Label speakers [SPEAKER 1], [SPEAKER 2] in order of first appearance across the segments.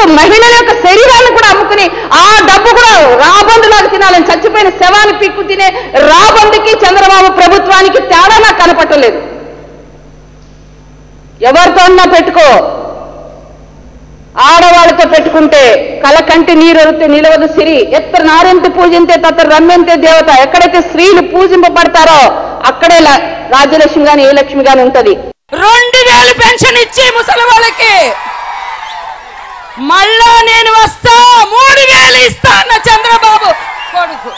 [SPEAKER 1] ఇప్పుడు మహిళల యొక్క శరీరాన్ని కూడా అమ్ముకుని ఆ డబ్బు కూడా రాబందులాగా తినాలని చచ్చిపోయిన శవాన్ని పిక్కు తినే రాబందుకి చంద్రబాబు ప్రభుత్వానికి తేడా నాకు కనపట్టలేదు ఎవరితో అన్నా పెట్టుకో. ఆడవాళ్ళతో పెట్టుకుంటే కలకంటి నీరొరితే నిలవదు సిరి. ఎత్త నారెంత పూజింతే తత్ర రమ్యంతే దేవత. ఎక్కడైతే స్త్రీలు పూజింపబడతారో అక్కడే రాజ్యలక్ష్మి గాని ఏ లక్ష్మి గాని ఉంటది.
[SPEAKER 2] రెండు వేలు పెన్షన్ ఇచ్చి ముసలి వాళ్ళకి మళ్ళా నేను వస్తా మూడు వేలు ఇస్తా అన్న చంద్రబాబు కొడుకు.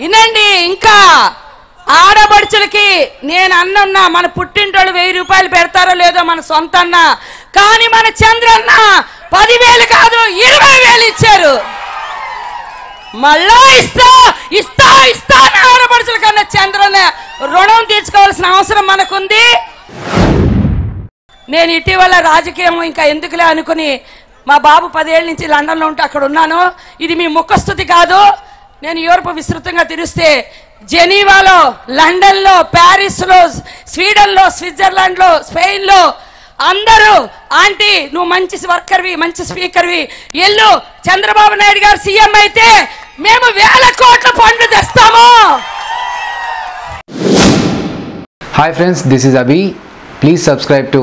[SPEAKER 2] వినండి ఇంకా ఆడపడుచులకి నేను అన్నున్నా మన పుట్టింటోళ్ళు వెయ్యి రూపాయలు పెడతారో లేదో మన సొంత అన్న కానీ మన చంద్రన్న పదివేలు కాదు ఇరవై వేలు ఇచ్చారు. మళ్ళా ఇస్తా ఇస్తా ఇస్తా ఆడపడుచుల కన్నా చంద్రన్న రుణం తీర్చుకోవాల్సిన అవసరం మనకుంది. నేను ఇటీవల రాజకీయం ఇంకా ఎందుకులే అనుకుని మా బాబు పదేళ్ళ నుంచి లండన్లో ఉంటే అక్కడ ఉన్నాను. ఇది మీ ముఖస్థుతి కాదు. నేను యూరప్ విస్తృతంగా తిరిస్తే జెనీవాలో లండన్లో ప్యారిస్లో స్వీడన్లో స్విట్జర్లాండ్లో స్పెయిన్లో అందరూ ఆంటీ నువ్వు మంచి వర్కర్వి మంచి స్పీకర్వి. ఎల్లు చంద్రబాబు నాయుడు గారు సీఎం అయితే మేము వేల కోట్ల పండ్లు తెస్తాము.
[SPEAKER 3] Hi friends this is Abhi please subscribe to